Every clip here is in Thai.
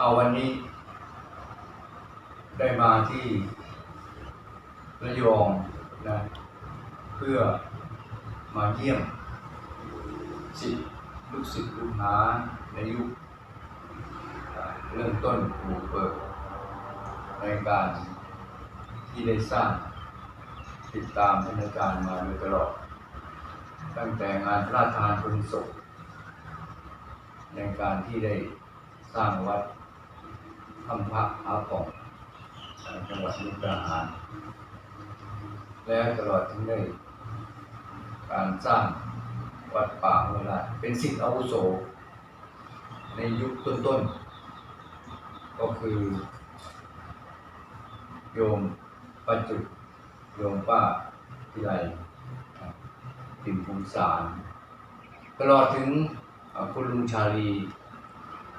เอาวันนี้ ได้มาที่ระยองนะเพื่อมาเยี่ยมศิษย์ลูกศิษย์ลูกหาในยุคเริ่มต้นปลูกเปิดในการที่ได้สร้างติดตามท่านอารย์มาโดยตลอด ตั้งแต่งานพระราชทานเพลิงศพในการที่ได้สร้างวัด ทำพระอาปองจังหวัดมุกดาหาร และตลอดถึงได้การสร้างวัดป่าเวลาเป็นสิทธิอาวุโส ในยุคต้นๆ ก็คือ โยมปัจจุโยมป้าพิไลติมภูมิสาร ตลอดถึงคุณลุงชาลี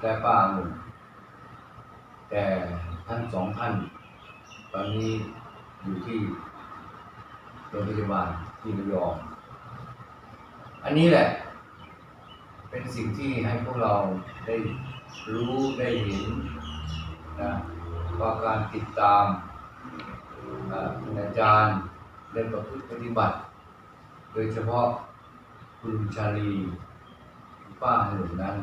และป้าหนุ่ม แต่ท่านสองท่าน ตอนนี้อยู่ที่โรงพยาบาลที่ระยอง อันนี้แหละ เป็นสิ่งที่ให้พวกเราได้รู้ได้เห็นนะว่าการติดตามอาคุณอาจารย์ได้ประพฤติปฏิบัติ โดยเฉพาะคุณชาลีคุณป้าหนุ่มนั้น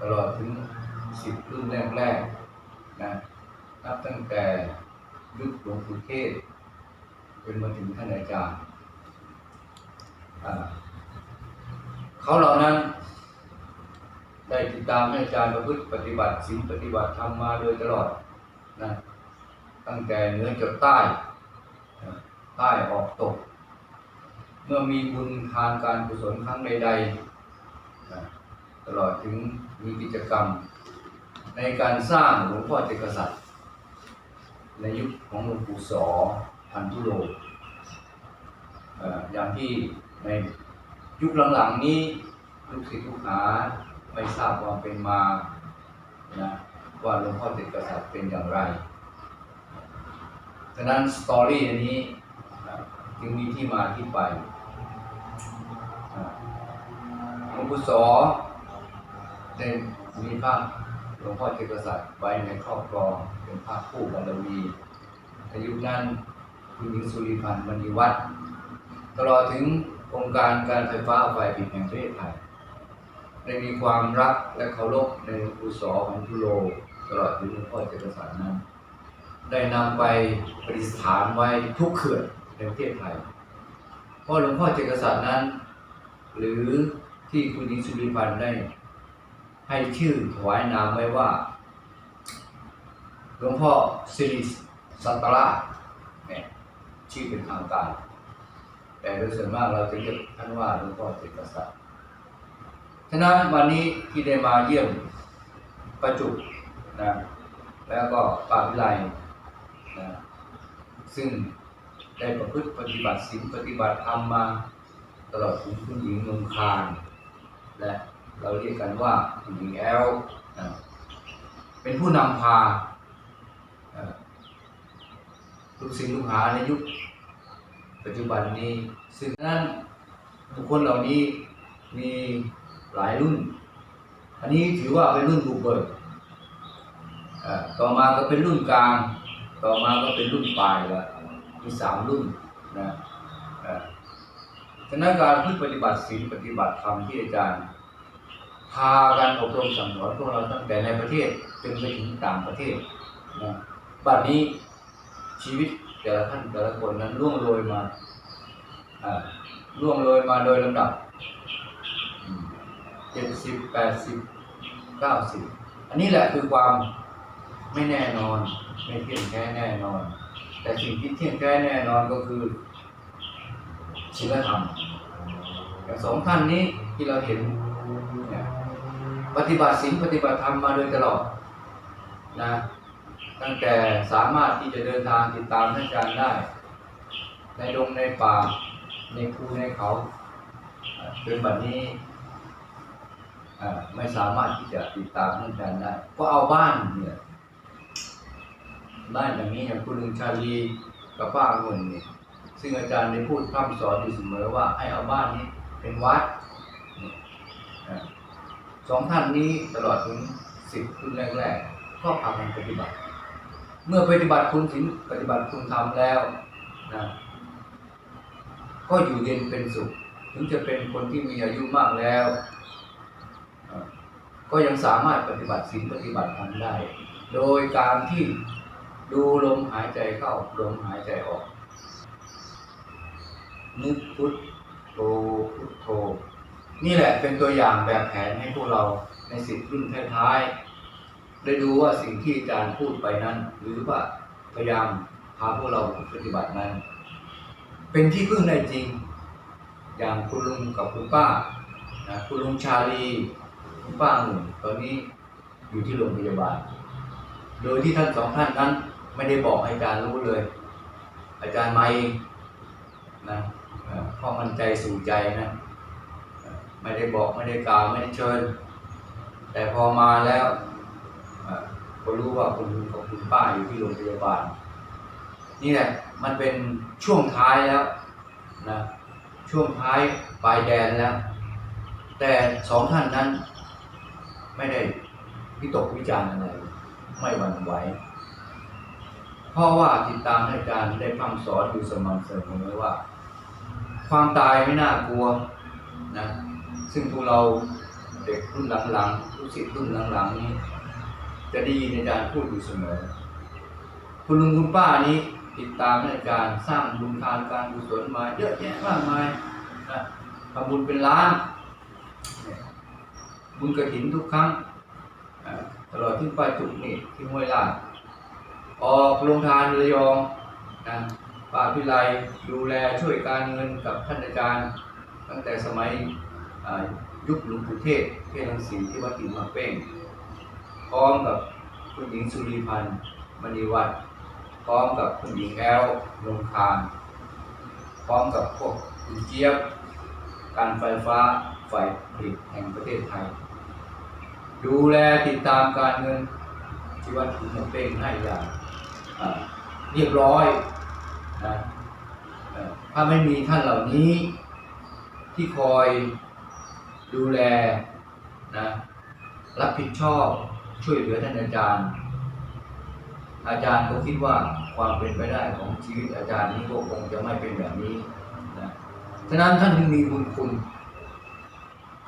ตลอดถึง สิบรุ่นแรกๆนะนับตั้งแต่ยุคหลวงปู่เทศจนมาถึงท่านอาจารย์เขาเหล่านั้น ได้ติดตามอาจารย์ประพฤติปฏิบัติศีลปฏิบัติธรรมาโดยตลอดนะตั้งแต่เหนือจดใต้ใต้ออกตก เมื่อมีบุญทานการกุศลครั้งใดๆตลอดถึงมีกิจกรรม ในการสร้างหลวงพ่อเจกษัตริย์ ในยุคของหลวงปู่สอพันธุโลอย่างที่ในยุคหลังๆนี้ลูกศิษย์ลูกหาไม่ทราบความเป็นมานะว่าหลวงพ่อเจกษัตริย์เป็นอย่างไรฉะนั้นสตอรี่อันนี้จึงมีที่มาที่ไปหลวงปู่สอได้มีภาพ หลวงพ่อเจกษัตริย์ไว้ในครอบครองเป็นภาพคู่บารมีในยุนั้นคุณหญิงสุริพันธ์มณีวัฒน์ตลอดถึงองค์การการไฟฟ้าฝ่ายผลิตแห่งประเทศไทยได้มีความรักและเคารพในหลวงปู่สอของทุโล ตลอดถึงหลวงพ่อเจกษัตริย์นั้น ได้นำไปประดิษฐานไว้ทุกเขื่อนในประเทศไทยเพราะหลวงพ่อเจกษัตริย์นั้น หรือที่คุณหญิงสุริพันธ์ได้ ให้ชื่อถวายนามไว้ว่า หลวงพ่อสิริสัตราชเนี่ยชื่อเป็นทางการ แต่โดยส่วนมากเราจะเรียกท่านว่าหลวงพ่อเจกษัตริย์ฉะนั้นวันนี้ที่ได้มาเยี่ยมประจุนะแล้วก็ปาวิไลนะซึ่งได้ประพฤติปฏิบัติศีลปฏิบัติธรรมมาตลอดถึงคุณหญิงนงคารและ เราเรียกกันว่าคุณหญิงแอลเป็นผู้นำพาลูกศิษย์ลูกหาในยุคปัจจุบันนี้ ซึ่งนั้นบุคคลเหล่านี้มีหลายรุ่น อันนี้ถือว่าเป็นรุ่นบุกเบิกต่อมาก็เป็นรุ่นกลาง ต่อมาก็เป็นรุ่นปลายล้วมีสามรุ่นนะฉะนั้นการที่ปฏิบัติศีลปฏิบัติธรรมที่อาจารย์ พาการอบรมสั่งสอนพวกเราตั้งแต่ในประเทศจนไปถึงต่างประเทศนะบัดนี้ชีวิตแต่ละท่านแต่ละคนนั้นล่วงโรยมาอ่าล่วงโรยมาโดยลำดับเจ็ดสิบแปดสิบเก้าสิบอันนี้แหละคือความไม่แน่นอน ไม่เที่ยงแท้แน่นอน แต่สิ่งที่เที่ยงแท้แน่นอนก็คือศีลธรรมอย่างสองท่านนี้ที่เราเห็น ปฏิบัติศีลปฏิบัติธรรมมาโดยตลอดนะตั้งแต่สามารถที่จะเดินทางติดตามท่านอาจารย์ได้ ในดงในป่าในภูในเขาจนบัดนี้ไม่สามารถที่จะติดตามท่านอาจารย์ได้ก็เอาบ้านเนี่ยบ้านอย่างนี้อย่างคุณลุงชาลีกับป้าเงินเนี่ยซึ่งอาจารย์ได้พูดพร่ำสอนอยู่เสมอว่าให้เอาบ้านนี้เป็นวัดเสองท่านนี้ตลอดถึงสิบรุ่นแรกๆ ก็พากันปฏิบัติ เมื่อปฏิบัติคุณศีลปฏิบัติคุณธรรมแล้วนะก็อยู่เย็นเป็นสุข ถึงจะเป็นคนที่มีอายุมากแล้ว ก็ยังสามารถปฏิบัติศีลปฏิบัติธรรมได้ โดยการที่ดูลมหายใจเข้าลมหายใจออก นึกพุทโธพุทโธ นี่แหละเป็นตัวอย่างแบบแผนให้พวกเราในสิบรุ่นท้ายๆได้ดูว่าสิ่งที่อาจารย์พูดไปนั้น หรือว่าพยายามพาพวกเราปฏิบัตินั้น เป็นที่พึ่งได้จริง อย่างคุณลุงกับคุณป้านะคุณลุงชาลีคุณป้าหนุ่มตอนนี้อยู่ที่โรงพยาบาล โดยที่ท่านสองท่านนั้นไม่ได้บอกให้อาจารย์รู้เลย อาจารย์มาเองนะเอ่อมันใจสู่ใจนะ ไม่ได้บอกไม่ได้กล่าวไม่ได้เชิญ แต่พอมาแล้วก็รู้ว่าคุณลุงกับคุณป้าอยู่ที่โรงพยาบาล นี่แหละมันเป็นช่วงท้ายแล้วนะช่วงท้ายปลายแดนแล้ว แต่สองท่านนั้น ไม่ได้วิตกวิจารณ์อะไร ไม่หวั่นไหวเพราะว่าติดตามอาจารย์ได้พร่ำสอนอยู่สม่ำเสมอว่า ความตายไม่น่ากลัวนะ ซึ่งพวกเราเด็กรุ่นหลังๆลูกศิษย์รุ่นหลังๆนี้ จะได้ยินอาจารย์พูดอยู่เสมอ คุณลุงคุณป้านี้ติดตามอาจารย์สร้างบุญทานการกุศลมาเยอะแยะมากมายนะทำบุญเป็นล้านบุญกระถินทุกครั้งตลอดที่ป้าจุกนี่ที่ห้วยลาดออกโรงทานระยองนะป้าพิไลดูแลช่วยการเงินกับท่านอาจารย์ ตั้งแต่สมัย ยุคหลวงปู่เทศ เทศรังสีที่วัดติมาเป้งพร้อมกับคุณหญิงสุริพันธ์มณีวัฒน์พร้อมกับคุณหญิงแอลลงคานพร้อมกับพวกคุณเจี๊ยบ การไฟฟ้าฝ่ายผลิตแห่งประเทศไทย ดูแลติดตามการเงินที่วัดขุนเป้งให้อย่างเรียบร้อยนะถ้าไม่มีท่านเหล่านี้ที่คอย ดูแลนะรับผิดชอบช่วยเหลือท่านอาจารย์ อาจารย์ก็คิดว่าความเป็นไปได้ของชีวิตอาจารย์นี้ก็คงจะไม่เป็นแบบนี้นะฉะนั้นท่านจึงมีบุญคุณ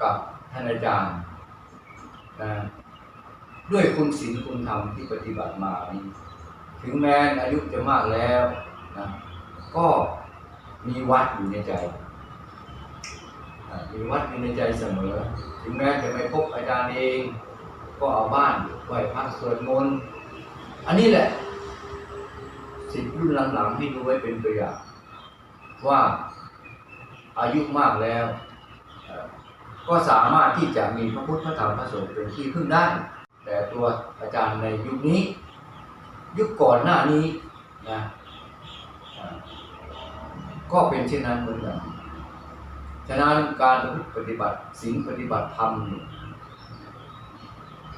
กับท่านอาจารย์นะด้วยคุณศีลคุณธรรมที่ปฏิบัติมานี้ถึงแม้อายุจะมากแล้วนะก็มีวัดอยู่ในใจ มีวัดในใจเสมอ ถึงแม้จะไม่พบอาจารย์เอง ก็เอาบ้านไหวพระสวดมนต์อันนี้แหละ สิทธิรุ่นหลังๆที่ดูไว้เป็นตัวอย่างว่าอายุมากแล้ว ก็สามารถที่จะมีพระพุทธพระธรรมพระสงฆ์เป็นที่พึ่งได้ แต่ตัวอาจารย์ในยุคนี้ ยุคก่อนหน้านี้นะก็เป็นเช่นนั้นเหมือนกัน ฉะนั้นการปฏิบัติศีลปฏิบัติธรรม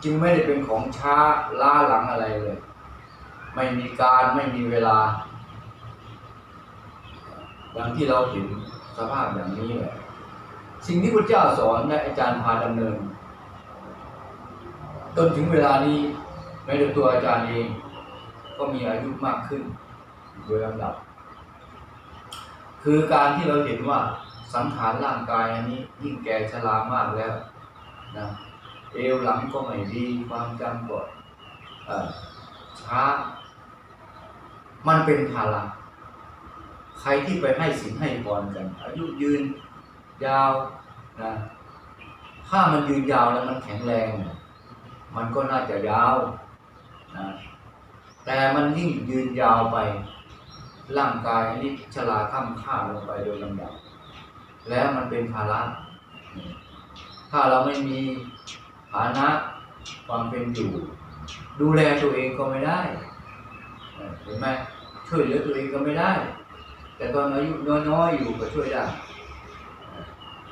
จึงไม่ได้เป็นของช้าล้าหลังอะไรเลย ไม่มีการไม่มีเวลาอย่างที่เราเห็นสภาพอย่างนี้แหละสิ่งที่พระเจ้าสอนและอาจารย์พาดำเนินจนถึงเวลานี้แม้แต่ตัวอาจารย์เอง ก็มีอายุมากขึ้นโดยลำดับ คือการที่เราเห็นว่า สังขารร่างกายอันนี้ยิ่งแก่ชรามากแล้วนะเอวหลังก็ไม่ดีความจำก็เอ่อช้า มันเป็นภาระใครที่ไปให้สินให้พรกัน อายุยืนยาวนะถ้ามันยืนยาวแล้วมันแข็งแรงเนี่ยมันก็น่าจะยาวนะแต่มันยิ่งยืนยาวไปร่างกายอันนี้ชราข้ามค่าลงไปโดยลำดับ แล้วมันเป็นภาระถ้าเราไม่มีฐานะความเป็นอยู่ ดูแลตัวเองก็ไม่ได้เห็นไหมช่วยเหลือตัวเองก็ไม่ได้ แต่ตอนอายุน้อยๆอยู่ก็ช่วยได้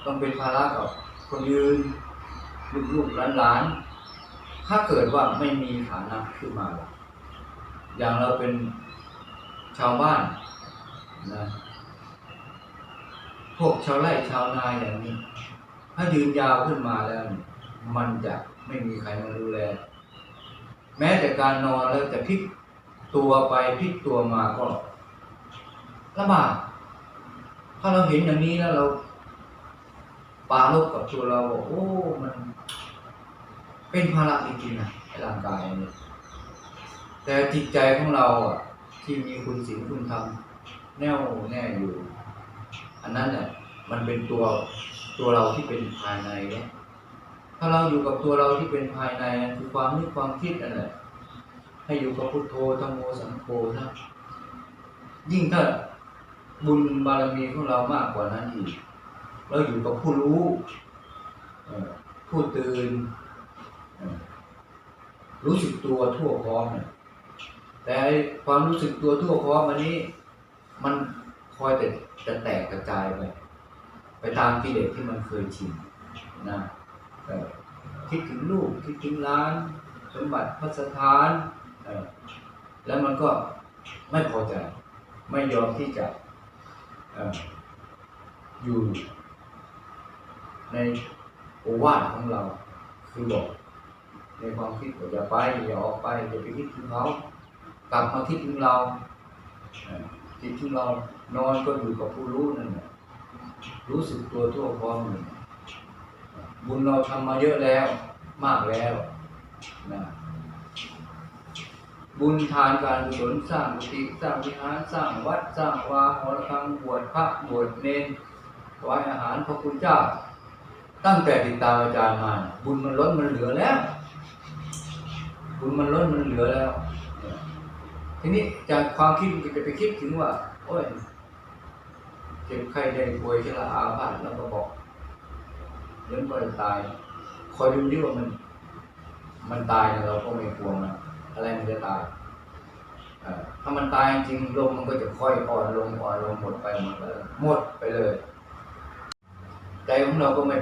ต้องเป็นภาระกับคนยืนลูกๆหลานๆถ้าเกิดว่าไม่มีฐานะขึ้นมา อย่างเราเป็นชาวบ้านนะ วกชาวไร่ชาวนาอย่างนี้ ถ้ายืนยาวขึ้นมาแล้ว มันจะไม่มีใครมาดูแล แม้แต่การนอนแล้วจะพลิกตัวไปพลิกตัวมาก็ลำบากถ้าเราเห็นอย่างนี้แล้วเราปาลบกับตัวเราบอกโอ้ มัน เป็นภาระจริงๆนะไอ้ร่างกายเนี่ยแต่จิตใจของเราอะ ที่มีคุณศีลคุณธรรมแน่วแน่อยู่ อันนั้นแหละมันเป็นตัวตัวเราที่เป็นภายในเนี่ยถ้าเราอยู่กับตัวเราที่เป็นภายในคือความนึกความคิดนั่นแหละให้อยู่กับพุทโธธรรมโมสังโฆนะยิ่งถ้าบุญบารมีของเรามากกว่านั้นอีกเราอยู่กับผู้รู้ผู้ตื่นรู้สึกตัวทั่วพร้อมเนี่ยแต่ความรู้สึกตัวทั่วพร้อมอันนี้มัน คอยแต่จะแตกกระจายไป ไปตามกิเลสที่มันเคยชินนะคิดถึงลูกคิดถึงร้าน สมบัติพัสถานแล้วมันก็ไม่พอใจ ไม่ยอมที่จะอออยู่ในโอวาทของเราคือบอกในความคิดว่าอย่าไปอย่าออกไปอย่าไปคิดถึงเขากลับมาคิดถึงเรา เอ่อคิดถึงเรานอนก็อยู่กับผู้รู้นั่นแหละรู้สึกตัวทั่วพร้อมบุญเราทำมาเยอะแล้ว มากแล้วนะบุญทานการกุศลสร้างกุฏิสร้างวิหารสร้างวัดสร้างวาหอระฆังบวชพระบวชเนรถวายอาหารพระคุณเจ้า ตั้งแต่ติดตามอาจารย์มา บุญมันล้นมันเหลือแล้ว บุญมันล้นมันเหลือแล้ว ทีนี้จากความคิดมันจะไปคิดถึงว่า โอ้ยเจ็บไข้ได้ป่วยชราอาพาธแล้วก็บอกเดี๋ยวมันตาย คอยดูดิว่ามัน มันตายนะเราก็ไม่กลัวมันอะไรมันจะตายถ้ามันตายจริงลมมันก็จะค่อยอ่อนลงอ่อนลงหมดไปหมดไปเลยหมดไปเลยใจของเราก็ไม่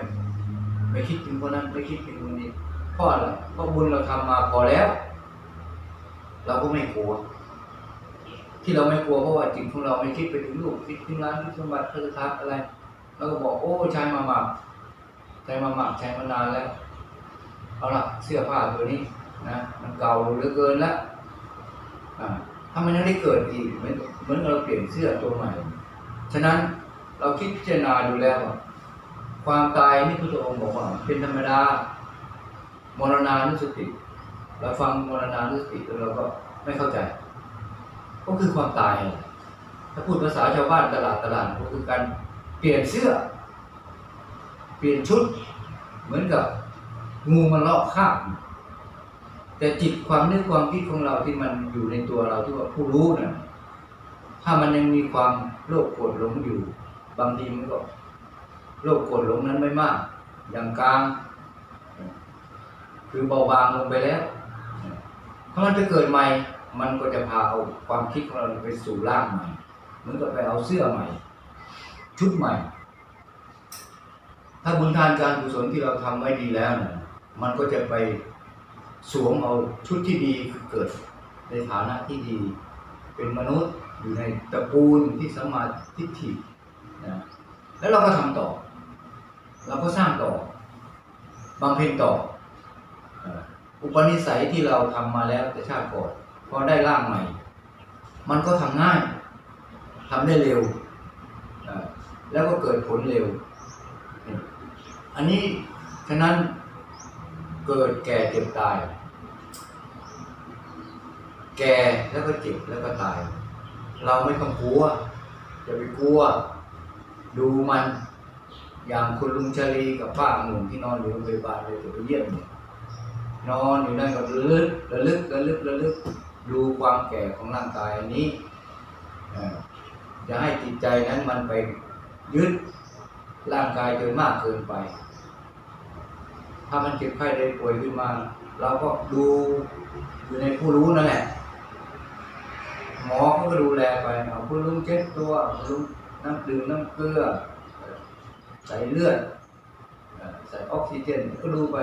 ไม่คิดถึงคนนั้นไม่คิดถึงคนนี้เพราะอะไรเพราะบุญเราทำมาพอแล้ว เราก็ไม่กลัว ที่เราไม่กลัวเพราะว่าจิตของเราไม่คิดไปถึงลูกคิดถึงร้านคิดสมบัติพระทัพอะไรเราก็บอกโอ้ใช้มาหมักใช้มาหมักใช้มานานแล้วเอาละเสื้อผ้าตัวนี้นะมันเก่าเหลือเกินแล้วอ่าถ้ามันยังได้เกิดอีกเหมือนเหมือนเราเปลี่ยนเสื้อตัวใหม่ ฉะนั้นเราคิดพิจารณาดูแล้ว ความตายนี่พระองค์บอกว่า เป็นธรรมดามรณานุสติ เราฟังมรณานุสติแล้วเราก็ไม่เข้าใจ ก็คือความตาย ถ้าพูดภาษาชาวบ้านตลาดตลาดก็คือการเปลี่ยนเสื้อ เปลี่ยนชุด เหมือนกับงูมันเลาะคราบแต่จิตความนึกความคิดของเราที่มันอยู่ในตัวเราที่ว่าผู้รู้น่ะถ้ามันยังมีความโลภโกรธหลงอยู่ บางทีมันก็โลภโกรธหลงนั้นไม่มาก อย่างกลาง คือเบาบางลงไปแล้วถ้ามันจะเกิดใหม่ มันก็จะพาเอาความคิดของเราไปสู่ร่างใหม่เหมือนกับไปเอาเสื้อใหม่ ชุดใหม่ ถ้าบุญทานการกุศลที่เราทำไว้ดีแล้วมันก็จะไปสวมเอาชุดที่ดีคือเกิดในฐานะที่ดี เป็นมนุษย์อยู่ในตระกูลที่สมาทิฏฐินะแล้วเราก็ทำต่อ เราก็สร้างต่อบำเพ็ญต่ออ่ออุปนิสัยที่เราทำมาแล้วแต่ชาติก่อน พอได้ร่างใหม่ มันก็ทำง่ายทำได้เร็ว แล้วก็เกิดผลเร็ว อันนี้ฉะนั้นเกิดแก่เจ็บตาย แก่แล้วก็เจ็บแล้วก็ตาย เราไม่ต้องกลัวอย่าไปกลัว ดูมันอย่างคุณลุงชลีกับป้าหนุ่มที่นอนอยู่โรงพยาบาลเลยจะไปเยี่ยมเนี่ยนอนอยู่นั่นก็ระลึกระลึกระลึกระลึก ดูความแก่ของร่างกายนี้จะให้จิตใจนั้นมันไปยึดร่างกายจนมากเกินไป ถ้ามันเจ็บไข้ได้ป่วยขึ้นมา เราก็ดูอยู่ในผู้รู้นั่นแหละ หมอเขาก็ดูแลไปเอาคุณลุงเช็ดตัวคุณลุงน้ำดื่มน้ำเกลือ ใส่เลือด ใส่ออกซิเจนก็ดูไป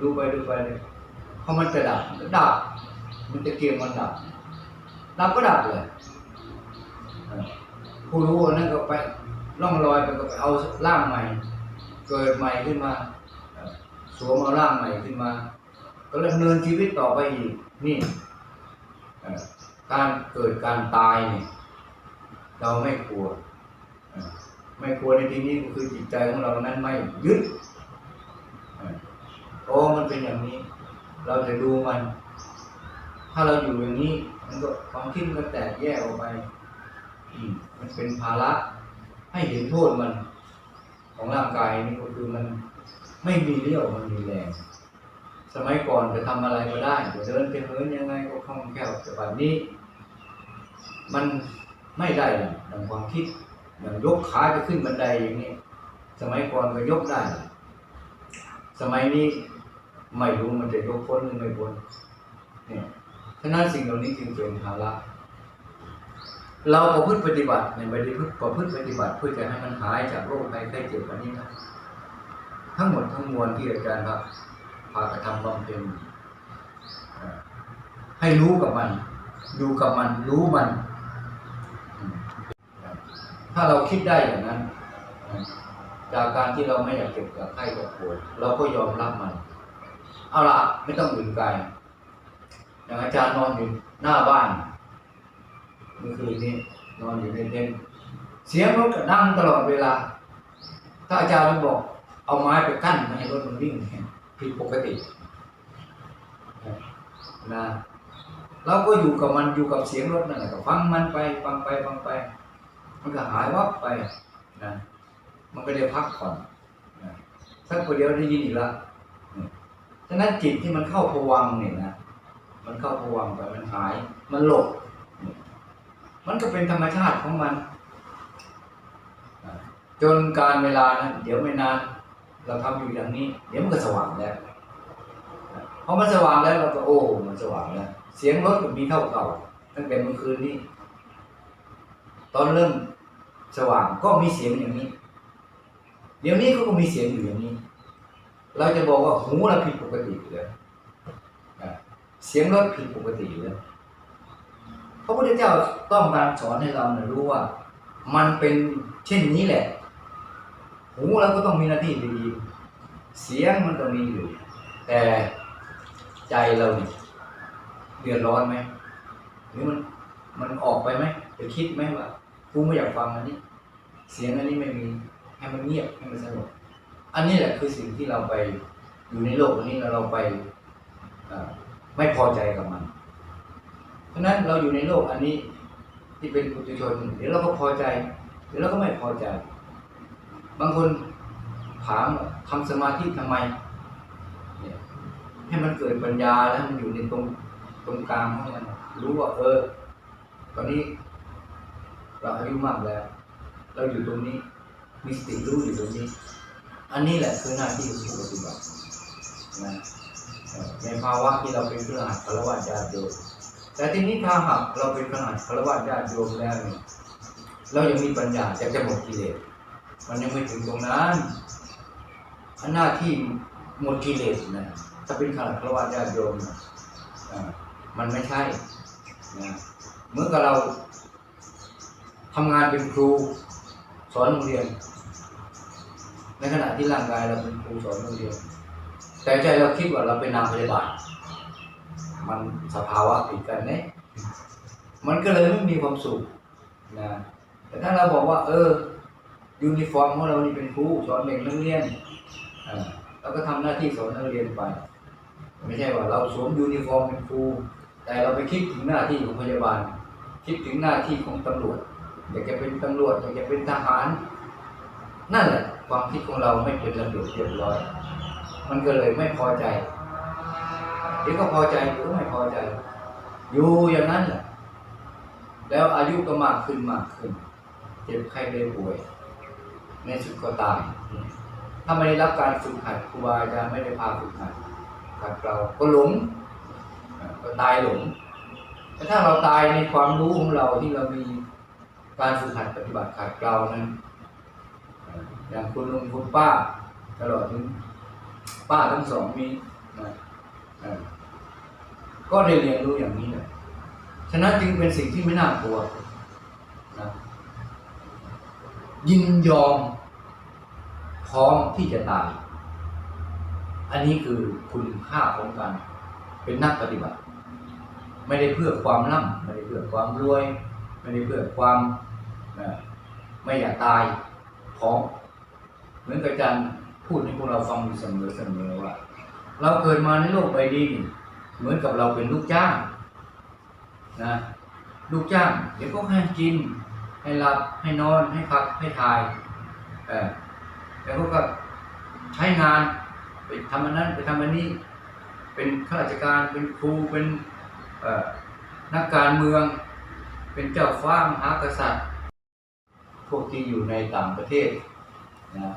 ดูไปดูไปเลยพอมันจะดับก็ดับ มันจะเกมมันดับ ดับก็ดับเลยผู้รู้นั่นก็ไปล่องลอยไปก็ไปเอาร่างใหม่ เกิดใหม่ขึ้นมาสวมเอาร่างใหม่ขึ้นมา ก็ดำเนินชีวิตต่อไปอีกนี่การเกิดการตายเนี่ยเราไม่กลัว ไม่กลัวในที่นี้ก็คือจิตใจของเรานั้นไม่ยึดโอ้มันเป็นอย่างนี้ เราจะดูมัน ถ้าเราอยู่อย่างนี้มันก็ความคิดมันก็แตกแยกออกไปมันเป็นภาระให้เห็นโทษมันของร่างกายนี่ก็คือมันไม่มีเรี่ยวมันมีแรงสมัยก่อนจะทำอะไรก็ได้จะเดินจะเหินยังไงก็คล่องแคล่วแต่วันนี้ มันไม่ได้ดังความคิดอย่างยกขาจะขึ้นบันไดอย่างนี้ สมัยก่อนก็ยกได้ สมัยนี้ไม่รู้มันจะยกพ้นหรือไม่พ้นเนี่ย ฉะนั้นสิ่งเหล่านี้จึงเป็นภาระเราประพฤติปฏิบัติในปฏิพฤติประพฤติปฏิบัติเพื่อจะให้มันหายจากโรคภัยไข้เจ็บอันนี้นะทั้งหมดทั้งมวลที่อาจารย์ครับพากระทำบำเพ็ญให้รู้กับมัน ดูกับมัน รู้มัน ถ้าเราคิดได้อย่างนั้น จากการที่เราไม่อยากเก็บกับไข้กับป่วยเราก็ยอมรับมัน เอาละไม่ต้องอื่นไกล อย่างอาจารย์นอนอยู่หน้าบ้านเมื่อคืนนี้นอนอยู่ในเต็นท์เสียงรถก็ดังตลอดเวลา ถ้าอาจารย์บอก เอาไม้ไปกั้นไม่ให้รถมันวิ่งผิดปกตินะเราก็อยู่กับมันอยู่กับเสียงรถนั่นแหละก็ฟังมันไปฟังไปฟังไป มันก็หายวับไปนะมันก็ได้พักผ่อนสักประเดี๋ยวได้ยินอีกละฉะนั้นจิตที่มันเข้าภวังเนี่ยนะ มันเข้าภวังไปมันหาย มันหลบ มันก็เป็นธรรมชาติของมัน จนการเวลานะเดี๋ยวไม่นาน เราทำอยู่อย่างนี้ เดี๋ยวมันก็สว่างแล้วพอมันสว่างแล้วเราก็โอ้ มันสว่างแล้ว เสียงรถก็มีเท่าเก่า ตั้งแต่เมื่อคืนนี้ ตอนเริ่มสว่างก็มีเสียงอย่างนี้ เดี๋ยวนี้เขาก็มีเสียงอยู่อย่างนี้ เราจะบอกว่าหูเราผิดปกติเลย เสียงรถผิดปกติเลยพระพุทธเจ้าต้องการสอนให้เราเนี่ยรู้ว่า มันเป็นเช่นนี้แหละ หูเราก็ต้องมีหน้าที่ดีเสียงมันก็มีอยู่ แต่ใจเราเนี่ยเดือดร้อนไหมหรือมันมันออกไปไหมไปคิดไหมว่ากูไม่อยากฟังอันนี้ เสียงอันนี้ไม่มีให้มันเงียบให้มันสงบอันนี้แหละคือสิ่งที่เราไปอยู่ในโลกอันนี้แล้วเราไปอ่า ไม่พอใจกับมัน เพราะนั้นเราอยู่ในโลกอันนี้ที่เป็นปุถุชนเดี๋ยวเราก็พอใจ เดี๋ยวเราก็ไม่พอใจ บางคนถามว่าทำสมาธิทำไมเนี่ยให้มันเกิดปัญญาแล้วมันอยู่ในตรงตรงกลางของมันรู้ว่า เออ ตอนนี้เราอายุมากแล้ว เราอยู่ตรงนี้ มีสติรู้อยู่ตรงนี้ อันนี้แหละคือหน้าที่ของผู้ปฏิบัตินะ ในภาวะที่เราเป็นเครือข่ายคารวะญาติโยมแต่ทีนี้ถ้าหากเราเป็นขนาดคารวะญาติโยมแล้วเนี่ยเรายังมีปัญญาจะจะหมดกิเลสมันยังไม่ถึงตรงนั้นอันหน้าที่หมดกิเลสนะถ้าเป็นขนาดครวะญาติโยมนะมันไม่ใช่นะเหมือนกับเราทำงานเป็นครูสอนโรงเรียน ในขณะที่ร่างกายเราเป็นครูสอนโรงเรียน แต่ใจเราคิดว่าเราเป็นนางพยาบาลมันสภาวะผิดกันเนี่ยมันก็เลยไม่มีความสุขนะแต่ถ้าเราบอกว่า เออ ยูนิฟอร์มของเรานี่เป็นครูสอนเด็กนักเรียนเราก็ทำหน้าที่สอนนักเรียนไป ไม่ใช่ว่าเราสวมยูนิฟอร์มเป็นครู แต่เราไปคิดถึงหน้าที่ของพยาบาล คิดถึงหน้าที่ของตำรวจอยากจะเป็นตำรวจอยากจะเป็นทหาร นั่นแหละความคิดของเราไม่เป็นระเบียบเรียบร้อย มันก็เลยไม่พอใจเดี๋ยวก็พอใจเดี๋ยวก็ไม่พอใจ อยู่อย่างนั้นแหละแล้วอายุก็มากขึ้นมากขึ้น เจ็บไข้ได้ป่วย ในสุดก็ตาย ถ้าไม่ได้รับการฝึกหัดครูบาอาจารย์ไม่ได้พาฝึกหัดขัดเราก็หลงก็ตายหลงแต่ถ้าเราตายในความรู้ของเราที่เรามีการฝึกหัดปฏิบัติขัดเรานั้นอ่าอย่างคุณลุงคุณป้า ตลอดถึง ป้าทั้งสองมีนะก็ได้เรียนรู้อย่างนี้แหละฉะนั้นจึงเป็นสิ่งที่ไม่น่ากลัวนะยินยอมพร้อมที่จะตาย อันนี้คือคุณค่าของการเป็นนักปฏิบัติ ไม่ได้เพื่อความร่ำไม่ได้เพื่อความรวย ไม่ได้เพื่อความไม่อยากตายของเหมือนกับอาจารย์ พูดให้พวกเราฟังอยู่เสมอเสมอว่า เราเกิดมาในโลกใบนี้นี่เหมือนกับเราเป็นลูกจ้างนะลูกจ้างเดี๋ยวก็ให้กิน ให้หลับให้นอนให้พักให้ทายเออแล้วก็ใช้งานไปทำอันนั้นไปทำอันนี้ เป็นข้าราชการเป็นครูเป็นนักการเมือง เป็นเจ้าฟ้ามหากษัตริย์ พวกที่อยู่ในต่างประเทศนะ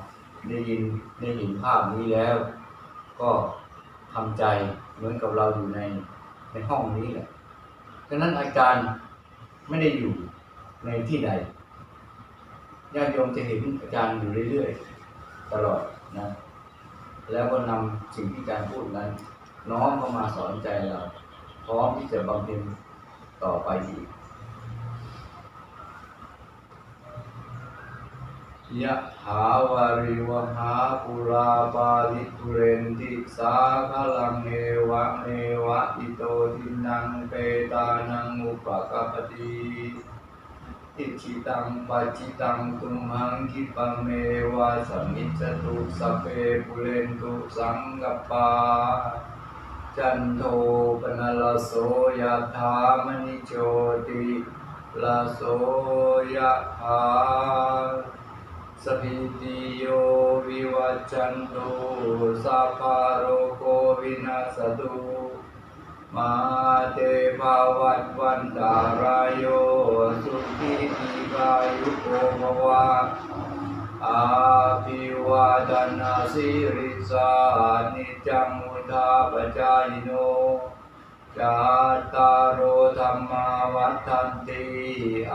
ได้ยินได้เห็นภาพนี้แล้ว ก็ทำใจเหมือนกับเราอยู่ในในห้องนี้แหละฉะนั้นอาจารย์ไม่ได้อยู่ในที่ใดญาติโยมจะเห็นอาจารย์อยู่เรื่อยๆ ตลอดนะ แล้วก็นำสิ่งที่อาจารย์พูดนั้น น้อมเข้ามาสอนใจเรา พร้อมที่จะบำเพ็ญต่อไปอีก ยะหาวาริวหาปุราปาริปุเรนติสาคลังเอวะเอวะอิโตทินังเปตานังอุปกปปติอิจิตังปัจิตังตุมหังคิปังเมวะสมมิจตุสัพเพปุเรนตุสังกปาจันโทปนลโสยถามณิโชติลาโสยถา สพิติโยวิวัจจันตุสัพพะโรโควินาสตุมาเตภาวัตวันตารายโยสุขีติกายุโกภวะอาภิวาทนาสิริสานิจจังมุทาปจายโนจัตตารโอธรรมาวัฏันติ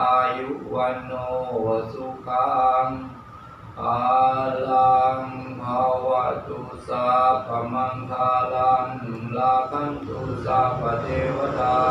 อายุวันโนสุขัง อาลังภาวะตุสาพมังคาลังลาคันตุสาพเทวตา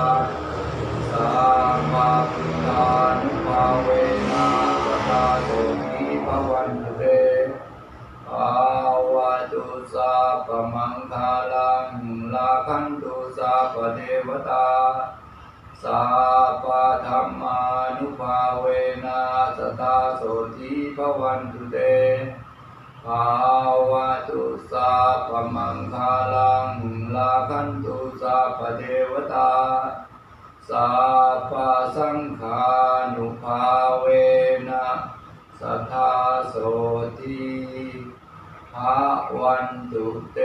ภาวะตุสาพมังคาลังลาคันตุสาพเทวตาสาพพะสังขานุภาเวนะสัทธาโสทีภาวันตุเต